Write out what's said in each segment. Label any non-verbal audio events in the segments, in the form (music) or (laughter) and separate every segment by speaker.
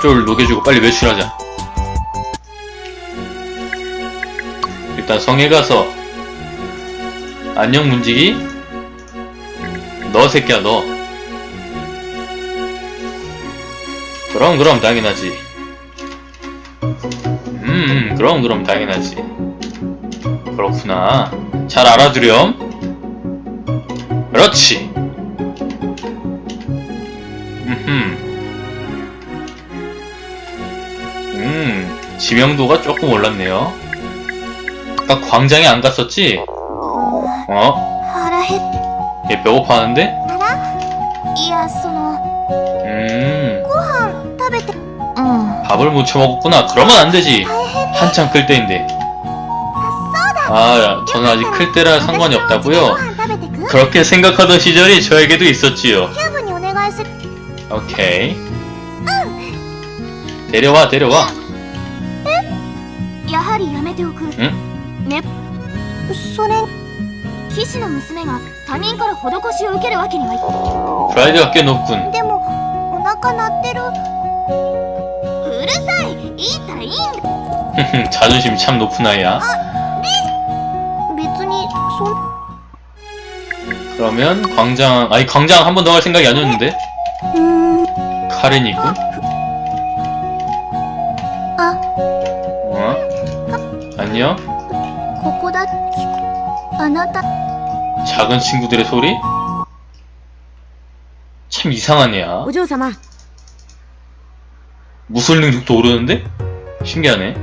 Speaker 1: 피로를 녹여주고 빨리 외출하자. 일단 성에 가서 안녕 문지기. 너 새끼야 너. 그럼 그럼 당연하지. 음 그럼 그럼 당연하지. 그렇구나. 잘 알아두렴. 그렇지 지명도가 조금 올랐네요 아까 광장에 안 갔었지? 어?
Speaker 2: 腹減っ
Speaker 1: 얘 배고파하는데?
Speaker 2: いやその
Speaker 1: 음
Speaker 2: 食べてうん
Speaker 1: 밥을 묻혀 먹었구나 그러면 안 되지 한창 클 때인데 아 저는 아직 클 때라 상관이
Speaker 2: 私のうちで
Speaker 1: 없다고요?
Speaker 2: ご飯食べてく
Speaker 1: 그렇게 생각하던 시절이 저에게도 있었지요
Speaker 2: キューブにお願いする
Speaker 1: 오케이 데려와 데려와
Speaker 2: やはりやめ ておく
Speaker 1: ん
Speaker 2: ねそれ騎士の娘が他人から施しを受けるわけにはいか
Speaker 1: 프라이드가 꽤 높군
Speaker 2: でもお腹鳴ってるうるさいいいたいいんだ
Speaker 1: 자존심이 참 높은 아이야
Speaker 2: 別にそん
Speaker 1: 그러면 광장 아니 광장 한 번 더 갈 생각이 아니었는데
Speaker 2: うーん
Speaker 1: 카렌이 있군
Speaker 2: あ
Speaker 1: 어? 안녕
Speaker 2: ここだあなた
Speaker 1: 작은 친구들의 소리? 참 이상한 애야
Speaker 3: お嬢様
Speaker 1: 무술 능력도 오르는데? 신기하네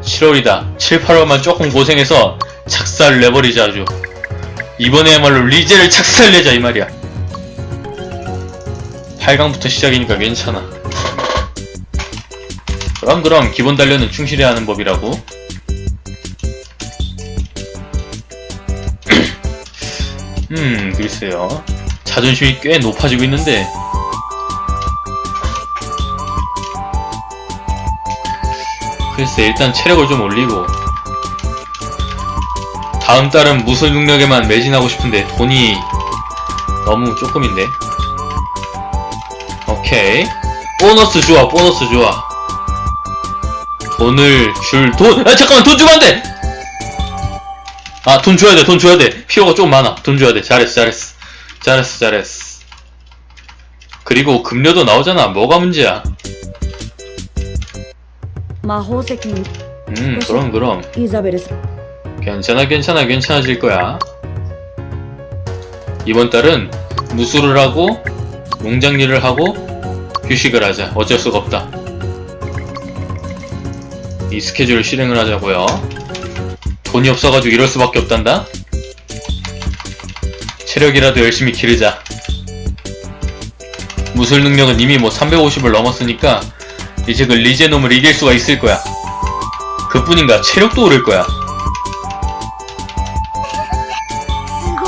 Speaker 1: 7월이다 7, 8월만 조금 고생해서 착살을 내버리자 아주 이번에야말로 리제를 착살내자 이 말이야 8강부터 시작이니까 괜찮아 그럼 그럼. 기본 단련은 충실해야 하는 법이라고. (clears throat) 음 글쎄요. 자존심이 꽤 높아지고 있는데. 글쎄 일단 체력을 좀 올리고. 다음 달은 무술 능력에만 매진하고 싶은데 돈이 너무 조금인데. 오케이. 보너스 좋아 보너스 좋아 돈을 줄 돈! 아 잠깐만 돈 주면 안돼! 아 돈 줘야 돼 돈 줘야 돼 필요가 좀 많아 돈 줘야 돼 잘했어 잘했어 잘했어 잘했어 그리고 급료도 나오잖아 뭐가 문제야
Speaker 3: 魔法石に
Speaker 1: 음 그럼 그럼
Speaker 3: イザベルさ
Speaker 1: 괜찮아 괜찮아 괜찮아질 거야 이번 달은 무술을 하고 농장 일을 하고 휴식을 하자 어쩔 수가 없다 이 스케줄을 실행을 하자고요. 돈이 없어가지고 이럴 수밖에 없단다. 체력이라도 열심히 기르자. 무술 능력은 이미 뭐 350을 넘었으니까 이제 그 리제놈을 이길 수가 있을 거야. 그뿐인가 체력도 오를 거야.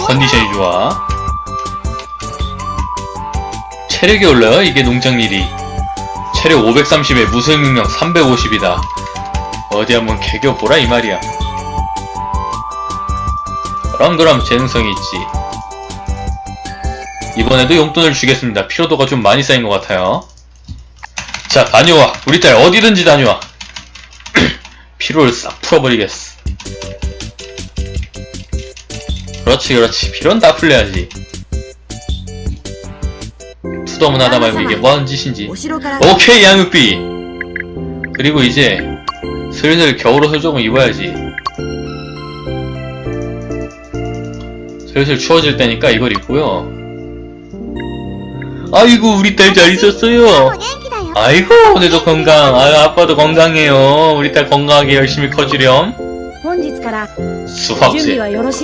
Speaker 1: 컨디션이 좋아. 체력이 올라요? 이게 농장일이. 체력 530에 무술 능력 350이다. 어디 한번 개겨보라 이 말이야. 그럼 그럼 재능성이 있지. 이번에도 용돈을 주겠습니다. 피로도가 좀 많이 쌓인 것 같아요. 자, 다녀와. 우리 딸 어디든지 다녀와. (clears throat) 피로를 싹 풀어버리겠어. 그렇지, 그렇지. 피로는 다 풀려야지. 수더문 하다 말고 이게 뭐하는 짓인지. 오케이, 양육비. 그리고 이제 슬슬 겨울옷을 조금 입어야지. 슬슬 추워질 때니까 이걸 입고요. 아이고 우리 딸 잘 있었어요. 아이고 오늘도 건강. 아 아빠도 건강해요. 우리 딸 건강하게 열심히 커지렴. 수학제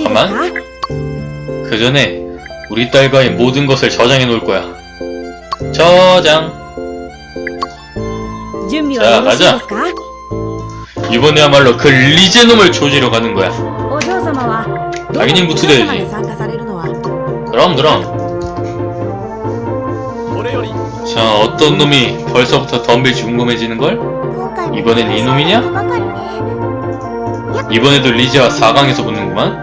Speaker 1: 잠깐만. 그 전에 우리 딸과의 모든 것을 저장해 놓을 거야. 저장.
Speaker 3: 자 가자.
Speaker 1: 이번에야말로 그 리제놈을 조지러 가는 거야. 당연히 무트돼야지. 그럼 그럼. 자 어떤 놈이 벌써부터 덤빌지 궁금해지는걸? 이번엔 이놈이냐? 이번에도 리제와 4강에서 붙는구만?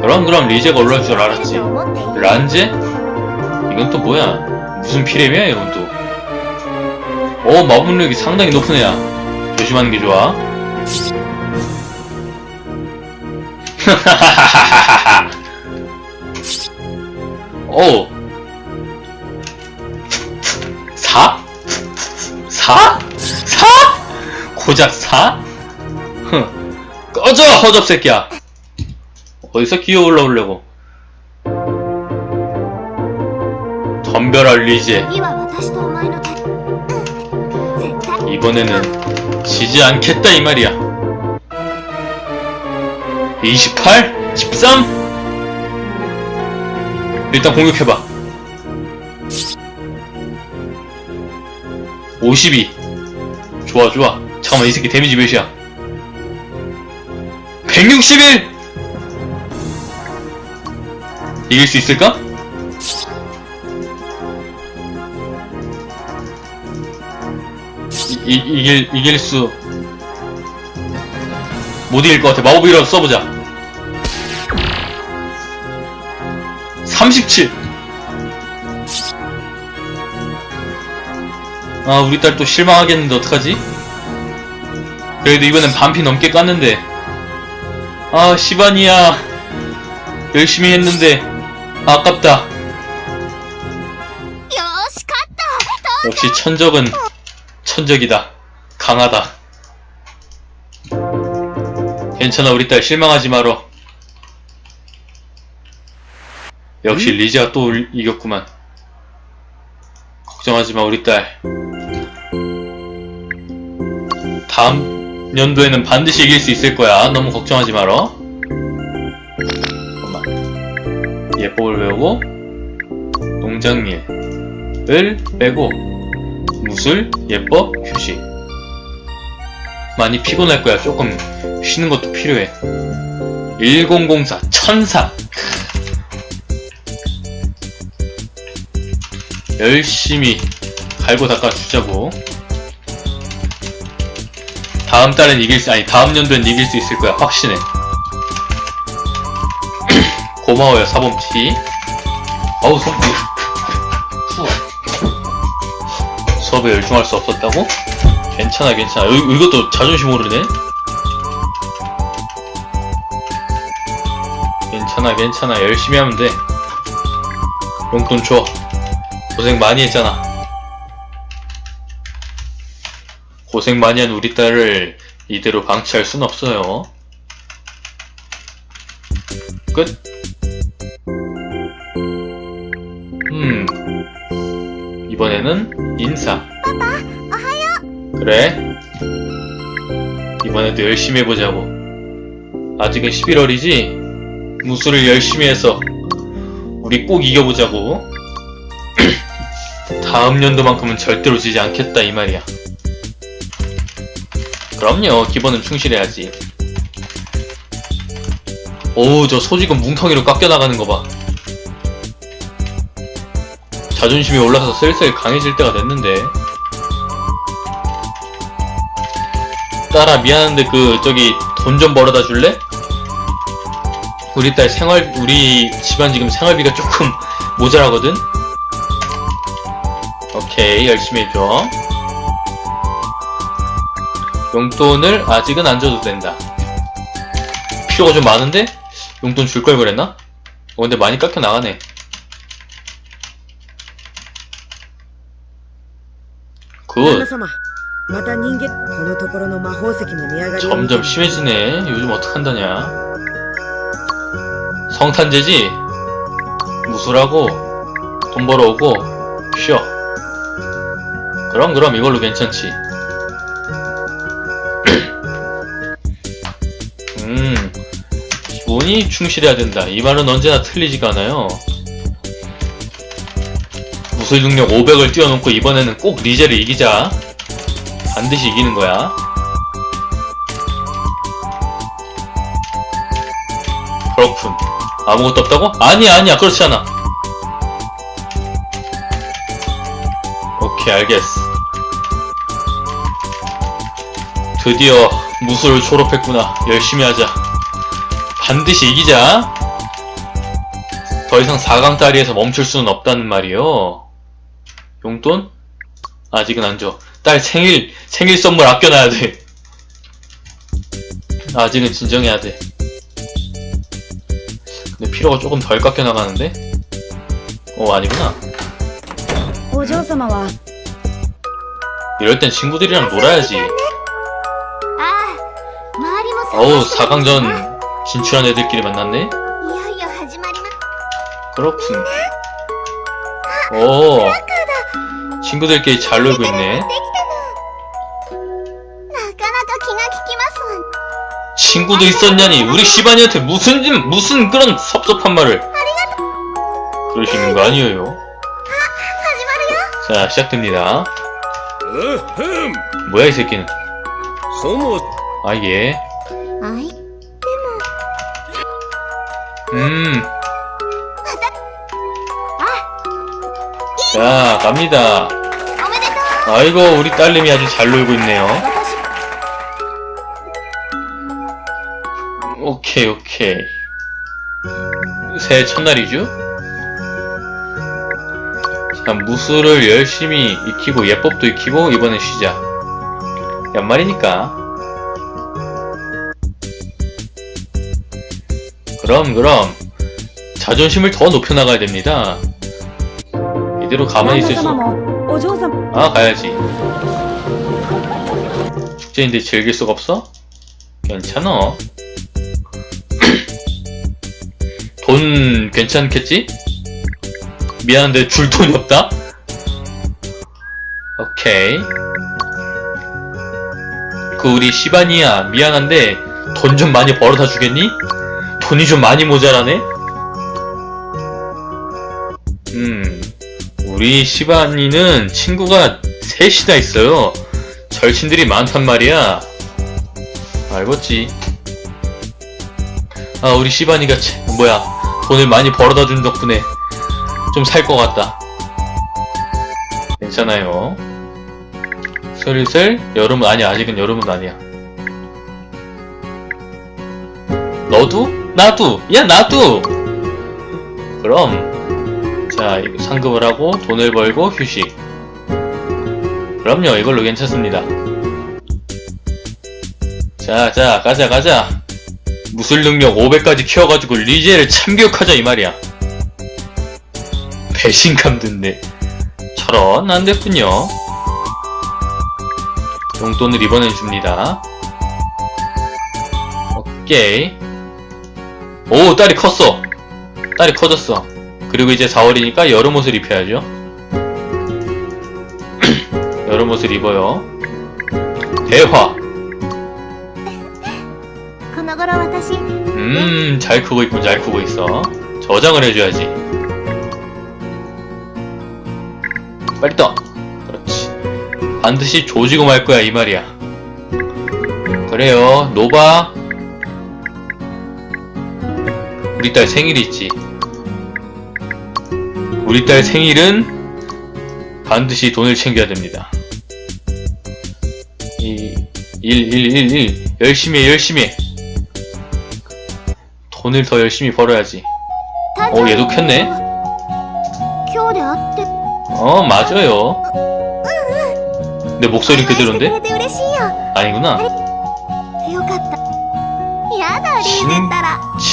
Speaker 1: 그럼 그럼 리제가 올라올 줄 알았지 란제? 이건 또 뭐야 무슨 피렘이야 이건 또 어 마법력이 상당히 높은 애야. 조심하는 게 좋아. 오. 4? 4? 4? 고작 4? 흥. 꺼져 허접 새끼야. 어디서 기어 올라오려고. 덤벼라 리제. 이번에는 지지 않겠다 이 말이야. 28? 13? 일단 공격해봐. 52. 좋아 좋아. 잠깐만 이 새끼 데미지 몇이야? 161! 이길 수 있을까? 이, 이길 이길 수 못 이길 것 같아. 마법이라도 써보자. 37. 아 우리 딸 또 실망하겠는데 어떡하지? 그래도 이번엔 반피 넘게 깠는데 아 시반이야 열심히 했는데 아깝다 역시 천적은 천적이다. 강하다. 괜찮아, 우리 딸 실망하지 마라. 역시 리지가 또 울- 이겼구만. 걱정하지 마, 우리 딸. 다음 연도에는 반드시 이길 수 있을 거야. 너무 걱정하지 마라. 잠깐만. 예법을 외우고, 농장일을 빼고, 무술, 예법, 휴식. 많이 피곤할 거야. 조금 쉬는 것도 필요해. 1004, 천사. 열심히 갈고 닦아 주자고. 다음 달엔 이길 수, 아니, 다음 연도엔 이길 수 있을 거야. 확신해. (clears throat) 고마워요, 사범치. 어우, 손, 수업에 열중할 수 없었다고? 괜찮아 괜찮아. 이, 이것도 자존심 오르네? 괜찮아 괜찮아. 열심히 하면 돼. 용돈 줘. 고생 많이 했잖아. 고생 많이 한 우리 딸을 이대로 방치할 순 없어요. 끝? 음. 이번에는 인사 그래. 이번에도 열심히 해보자고. 아직은 11월이지? 무술을 열심히 해서 우리 꼭 이겨보자고. (clears throat) 다음 연도만큼은 절대로 지지 않겠다 이 말이야. 그럼요. 기본은 충실해야지. 오, 저 소지금 뭉텅이로 깎여나가는 거 봐. 자존심이 올라서 슬슬 강해질 때가 됐는데. 딸아 미안한데 그 저기 돈 좀 벌어다 줄래? 우리 딸 생활 우리 집안 지금 생활비가 조금 (laughs) 모자라거든. 오케이 열심히 해줘. 용돈을 아직은 안 줘도 된다. 필요가 좀 많은데 용돈 줄 걸 그랬나? 어, 근데 많이 깎여 나가네. 굿.
Speaker 3: 旦那様また人間このところの魔法石の値上がりを見て
Speaker 1: 점점 심해지네. 요즘 어떡한다냐. 성탄제지? 무술하고, 돈 벌어오고, 쉬어. 그럼, 그럼, 이걸로 괜찮지. (clears throat) 음, 기본이 충실해야 된다. 이 말은 언제나 틀리지가 않아요. 무술 능력 500을 띄워놓고 이번에는 꼭 리제를 이기자. 반드시 이기는 거야. 그렇군. 아무것도 없다고? 아니야, 아니야. 그렇지 않아. 오케이, 알겠어. 드디어 무술을 졸업했구나. 열심히 하자. 반드시 이기자. 더 이상 4강 다리에서 멈출 수는 없다는 말이요. 용돈? 아직은 안 줘. 딸 생일, 생일 선물 아껴놔야 돼. 아직은 진정해야 돼. 근데 피로가 조금 덜 깎여 나가는데? 어, 아니구나.
Speaker 3: お嬢様は
Speaker 1: 이럴 땐 친구들이랑 놀아야지.
Speaker 2: ああ周りも
Speaker 1: 어우,
Speaker 2: 探してるんですな
Speaker 1: 4강전 진출한 애들끼리 만났네?
Speaker 2: いよいよ始まります
Speaker 1: 그렇군. 오, 친구들끼리 잘 놀고 있네.
Speaker 2: でき
Speaker 1: 친구도 있었냐니 우리 시바니한테 무슨 무슨 그런 섭섭한 말을 그러시는 거 아니에요? 자 시작됩니다. 뭐야 이 새끼는? 아 예. 음. 자 갑니다. 아이고 우리 딸님이 아주 잘 놀고 있네요. 오케이, 오케이. 새해 첫날이죠? 자, 무술을 열심히 익히고 예법도 익히고 이번에 쉬자. 연말이니까. 그럼 그럼 자존심을 더 높여나가야 됩니다. 이대로 가만히 있을 수... 아 가야지. 축제인데 즐길 수가 없어? 괜찮아. 돈 괜찮겠지? 미안한데 줄 돈이 없다? 오케이 그 우리 시바니야 미안한데 돈 좀 많이 벌어다 주겠니? 돈이 좀 많이 모자라네? 음 우리 시바니는 친구가 셋이나 있어요. 절친들이 많단 말이야. 알겠지. 아, 우리 시바니가, 치- 뭐야, 돈을 많이 벌어다 준 덕분에 좀 살 것 같다. 괜찮아요. 슬슬, 여름은, 아니, 아직은 여름은 아니야. 너도? 나도! 야, 나도! 그럼, 자, 상급을 하고 돈을 벌고 휴식. 그럼요, 이걸로 괜찮습니다. 자, 자, 가자, 가자. 무술 능력 500까지 키워가지고 리제를 참교육하자 이 말이야. 배신감 든네. 저런, 안 됐군요. 용돈을 이번엔 줍니다. 오케이. 오, 딸이 컸어. 딸이 커졌어. 그리고 이제 4월이니까 여름 옷을 입혀야죠. (clears throat) 여름 옷을 입어요. 대화. 음, 잘 크고 있고 잘 크고 있어. 저장을 해줘야지. 빨리 떠. 그렇지. 반드시 조지고 말 거야 이 말이야. 그래요, 노바. 우리 딸 생일이 있지. 우리 딸 생일은 반드시 돈을 챙겨야 됩니다. 1111 열심히 해, 열심히 해. 돈을 더 열심히 벌어야지. 어, 얘도 켰네? 어, 맞아요. 내 목소리 그대로인데? 아니구나.
Speaker 2: 친,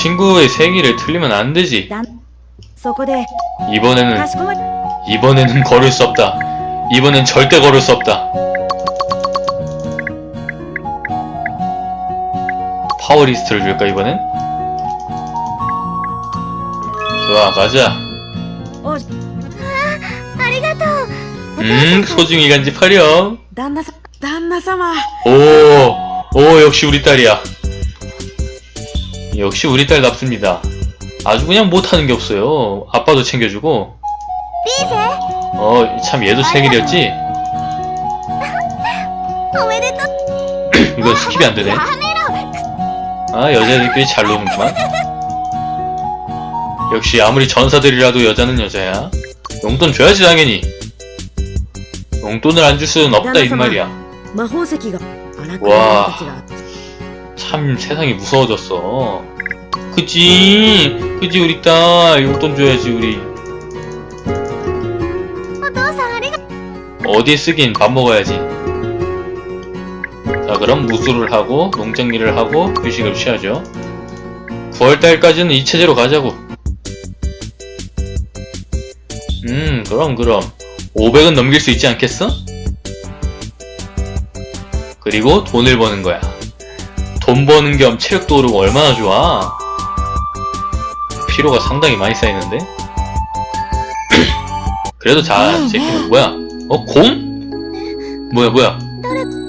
Speaker 1: 친구의 생일을 틀리면 안 되지. 이번에는 이번에는 걸을 수 없다. 이번엔 절대 걸을 수 없다. 파워리스트를 줄까 이번엔? 좋아, 가자.
Speaker 3: お
Speaker 2: ありがとう
Speaker 1: 음, 소중히 간직하렴.
Speaker 3: 旦那さ旦那様
Speaker 1: 오, 오, 역시 우리 딸이야. 역시 우리 딸답습니다. 아주 그냥 못하는 게 없어요. 아빠도 챙겨주고.
Speaker 2: リーゼ
Speaker 1: 어, 참 얘도 생일이었지? (laughs)
Speaker 2: おめでとう (clears throat)
Speaker 1: 이건 스킵이 안 되네.
Speaker 2: やめろ
Speaker 1: 아, 여자들끼리 잘 노는구만. (laughs) 역시 아무리 전사들이라도 여자는 여자야. 용돈 줘야지, 당연히. 용돈을 안 줄 수는 없다, 이 말이야.
Speaker 3: 魔法石が荒く
Speaker 1: わあ
Speaker 3: たちが
Speaker 1: 참 세상이 무서워졌어. 그지? 그지, 우리 딸. 용돈 줘야지, 우리.
Speaker 2: お父さんありが
Speaker 1: 어디 쓰긴 밥 먹어야지. 자, 그럼 무술을 하고 농장 일을 하고 휴식을 취하죠. 9월달까지는 이 체제로 가자고. 그럼 그럼 500은 넘길 수 있지 않겠어? 그리고 돈을 버는 거야. 돈 버는 겸 체력도 오르고 얼마나 좋아. 피로가 상당히 많이 쌓이는데? (clears throat) 그래도 자, 제키는 뭐야? 어, 곰? 뭐야, 뭐야?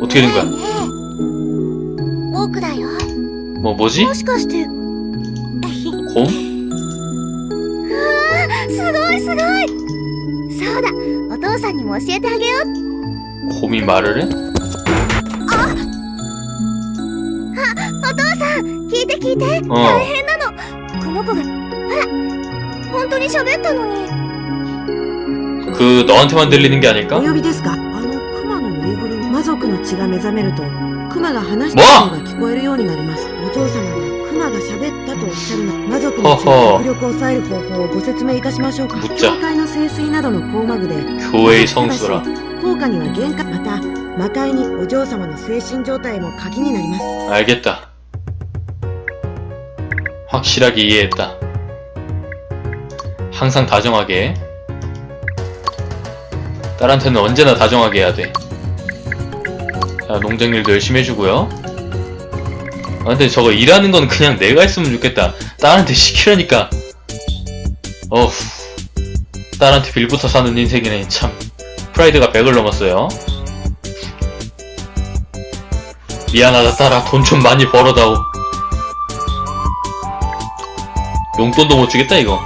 Speaker 1: 어떻게 된 거야? 뭐, 뭐지? 곰? (laughs)
Speaker 2: すごいすごいそうだお父さんにも教えてあげよう
Speaker 1: 곰이 말을 해?
Speaker 2: お父さん聞いて聞いて
Speaker 1: 어,
Speaker 2: 大変なのこの子がほら本当に喋ったのに
Speaker 1: 그, 너한테만 들리는 게 아닐까?
Speaker 3: お呼びですかあのクマのぬいぐるみ魔族の血が目覚めるとクマが話しているのが聞こえるようになりますお嬢様が クマが喋ったとおっしゃるの魔族の血の迫力を抑える方法をご説明いたしましょうか
Speaker 1: むっちゃ
Speaker 3: 教会の聖水などの工マグで
Speaker 1: 교회의 성수라.
Speaker 3: 効果には限界また魔界にお嬢様の精神状態も鍵になります
Speaker 1: 알겠다. 확실하게 이해했다. 항상 다정하게. 딸한테는 언제나 다정하게 해야 돼. 자, 농장 일도 열심히 해주고요. 아, 근데 저거 일하는 건 그냥 내가 했으면 좋겠다. 딸한테 시키려니까. 어후. 딸한테 빌부터 사는 인생이네, 참. 프라이드가 100을 넘었어요. 미안하다 딸아 돈 좀 많이 벌어다오 용돈도 못 주겠다 이거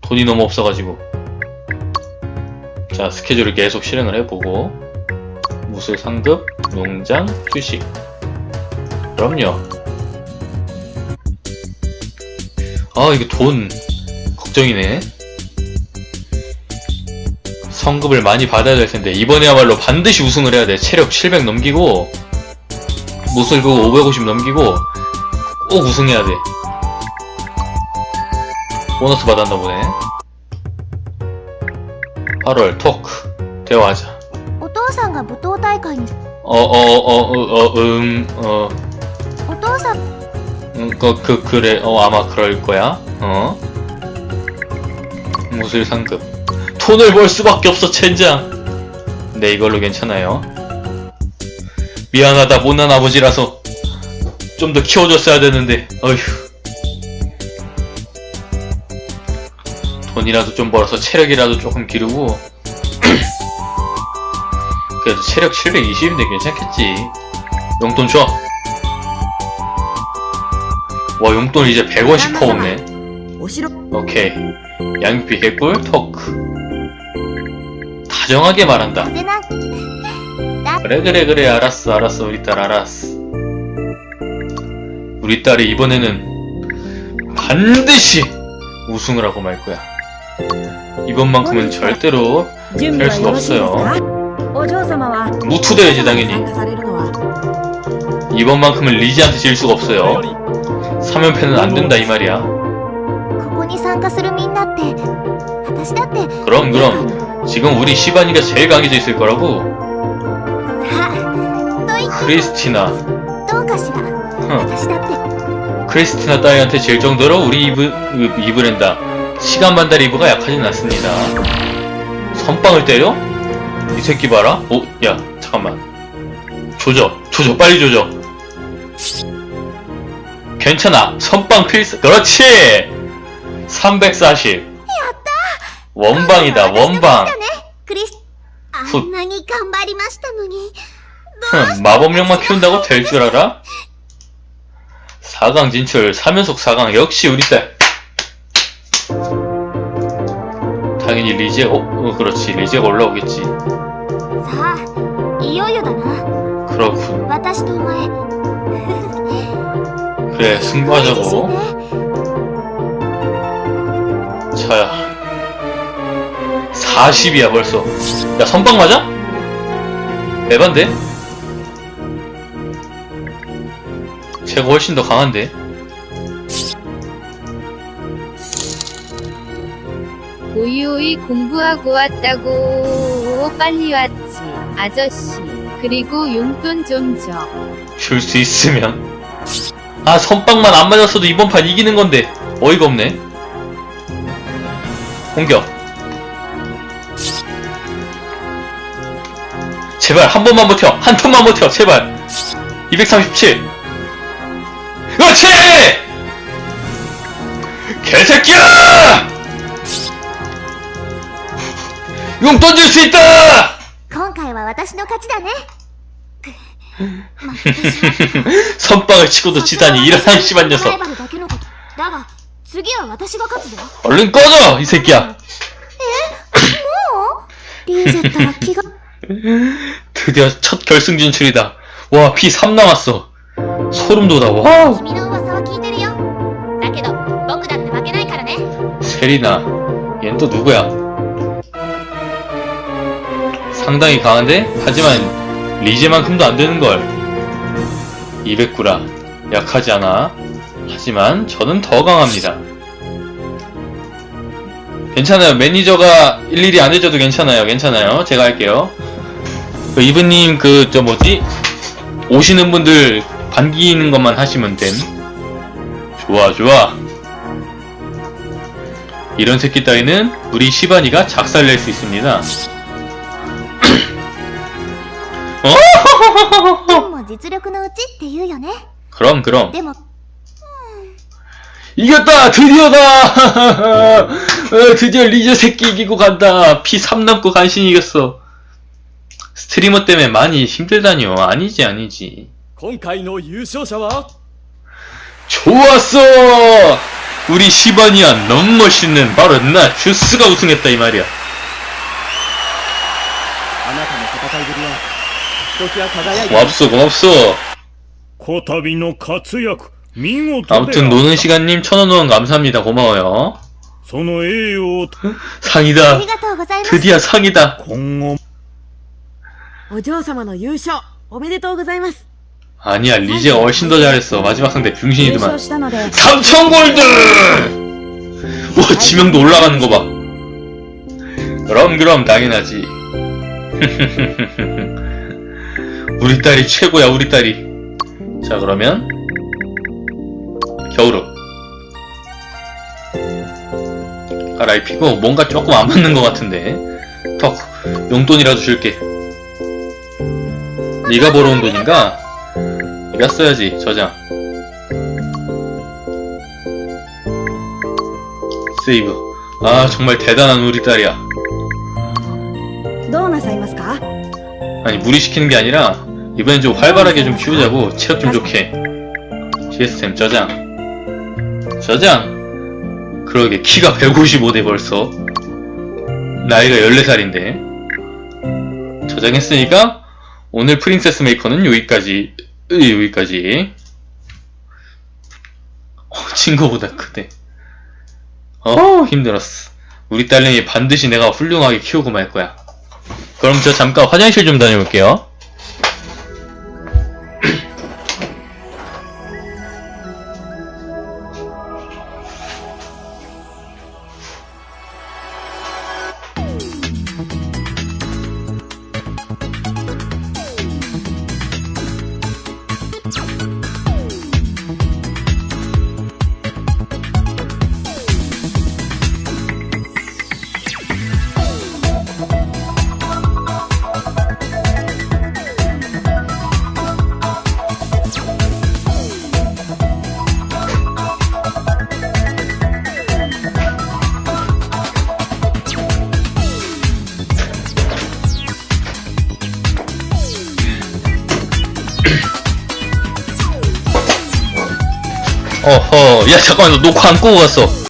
Speaker 1: 돈이 너무 없어가지고 자 스케줄을 계속 실행을 해보고 무술 상급 농장 휴식 그럼요 아 이거 돈 걱정이네 성급을 많이 받아야 될 텐데 이번에야말로 반드시 우승을 해야 돼 체력 700 넘기고 무술 그거 550 넘기고 꼭 우승해야 돼. 보너스 받았나 보네. 8월 토크 대화하자.
Speaker 2: お父さんが舞踏大会に
Speaker 1: 어 어 어 어 음 어
Speaker 2: お父 さん
Speaker 1: 음, 그, 그 그래. 어 아마 그럴 거야. 어? 무술 상급. 돈을 벌 수밖에 없어 첸장. 네 이걸로 괜찮아요. 미안하다 못난 아버지라서. 좀 더 키워줬어야 되는데. 어휴. 돈이라도 좀 벌어서 체력이라도 조금 기르고. (clears throat) 그래도 체력 720인데 괜찮겠지. 용돈 줘. 와 용돈 이제 100원씩 퍼오네. 오케이. 양육비 개꿀 토크. 다정하게 말한다. 그래 그래 그래 알았어 알았어. 우리 딸 알았어. 우리 딸이 이번에는 반드시 우승을 하고 말 거야. 이번만큼은 절대로 할
Speaker 3: 수가 없어요.
Speaker 1: 무투대야지 당연히. 이번만큼은 리지한테 질 수가 없어요. 3연패는 안 된다 이 말이야
Speaker 2: ここに参加するみんなって私だって
Speaker 1: 그럼 그럼 지금 우리 시바니가 제일 강해져 있을 거라고
Speaker 2: さあと言って
Speaker 1: 크리스티나
Speaker 2: どうかしら
Speaker 1: 흥.
Speaker 2: 私だって
Speaker 1: 크리스티나 따위한테 질 정도로 우리 이브, 이- 이브랜다 시간 반달 이브가 약하진 않습니다 선빵을 때려? 이 새끼 봐라 오, 야 잠깐만 조져 조져 빨리 조져 괜찮아 선빵 필수 그렇지 340 원방이다 원방
Speaker 2: だねクリスあ
Speaker 1: ふ
Speaker 2: んなに頑張りましたのに
Speaker 1: 흠, 마법력만 키운다고 될 줄 알아? 4강 진출 3연속 4강 역시 우리 딸 당연히 리제 어, 어 그렇지 리제가 올라오겠지
Speaker 2: さあいよいよだな
Speaker 1: 그렇군
Speaker 2: 私(laughs) とお前
Speaker 1: 그래 승부하자고
Speaker 2: ね
Speaker 1: 자야 40이야 벌써 야 선빵 맞아? 에반데? 쟤가 훨씬 더 강한데
Speaker 4: 오이오이 공부하고 왔다고. 오, 빨리 왔지. 아저씨. 그리고 용돈 좀 줘.
Speaker 1: 줄 수 있으면 아 선빵만 안 맞았어도 이번 판 이기는 건데 어이가 없네 공격 제발 한 번만 버텨 한 턴만 버텨 제발 237 그렇지 개새끼야 용 던질 수 있다
Speaker 2: 今回は私の勝ちだねくまあ私は (laughs)
Speaker 1: 선빵을 치고도 지다니 이런 한심한
Speaker 2: ライ
Speaker 1: 녀석
Speaker 2: バルだけのことだが次は私が勝つぞ
Speaker 1: 얼른 꺼져 이 새끼야
Speaker 2: もうリーゼットは気が
Speaker 1: 드디어 첫 결승 진출이다 와 피 3 남았어 소름 돋아 와
Speaker 2: 君の噂は聞いてるよだけど僕だって負けないからね
Speaker 1: 세리나 얜 또 누구야 상당히 강한데 하지만 리제만큼도 안 되는 걸. 209라 약하지 않아. 하지만 저는 더 강합니다. 괜찮아요. 매니저가 일일이 안 해줘도 괜찮아요. 괜찮아요. 제가 할게요. 그 이브님 그 저 뭐지? 오시는 분들 반기는 것만 하시면 됨. 좋아 좋아. 이런 새끼 따위는 우리 시바니가 작살낼 수 있습니다.
Speaker 2: 実力のうちって言うよね
Speaker 1: 그럼 그럼
Speaker 2: でも
Speaker 1: 이겼다 드디어다 (laughs) 어, 드디어 리저 새끼 이기고 간다 피 3 남고 간신히 이겼어 스트리머 때문에 많이 힘들다뇨 아니지 아니지
Speaker 5: 今回の優勝者は
Speaker 1: 좋았어 우리 시바니야 너무 멋있는 바로 나 주스가 우승했다 이 말이야
Speaker 5: あなたの戦いぶりはひときわ輝いて
Speaker 1: 고맙소 고맙소
Speaker 5: こたびの活躍見事で
Speaker 1: 아무튼 노는 시간님 천원 후원 감사합니다 고마워요
Speaker 5: その栄誉を
Speaker 2: あ
Speaker 1: 상이다
Speaker 2: りがとうございます
Speaker 1: 드디어 상이다
Speaker 5: 今後
Speaker 3: お嬢様の優勝おめでとうございます
Speaker 1: 아니야 리제가 훨씬 더 잘했어 마지막 상대
Speaker 3: 優
Speaker 1: 병신이더만
Speaker 3: 勝したので
Speaker 1: 3천 골드! 와 지명도 올라가는 거 봐. 그럼 그럼 당연하지. (laughs) 우리 딸이 최고야 우리 딸이. 자 그러면 겨울옷. 갈아입히고 뭔가 조금 안 맞는 것 같은데. 턱 용돈이라도 줄게. 네가 벌어온 돈인가? 네가 써야지 저장. 세이브 아 정말 대단한 우리 딸이야. 아니 무리시키는 게 아니라 이번엔 좀 활발하게 좀 키우자고, 체력 좀 좋게. 시스템 저장. 저장. 그러게, 키가 155대 벌써. 나이가 14살인데. 저장했으니까, 오늘 프린세스 메이커는 여기까지. 으, 여기까지. 어, 친구보다 크네. 어 힘들었어. 우리 딸내미 반드시 내가 훌륭하게 키우고 말 거야. 그럼 저 잠깐 화장실 좀 다녀올게요. 잠깐만 너 녹화 안 끄고 갔어.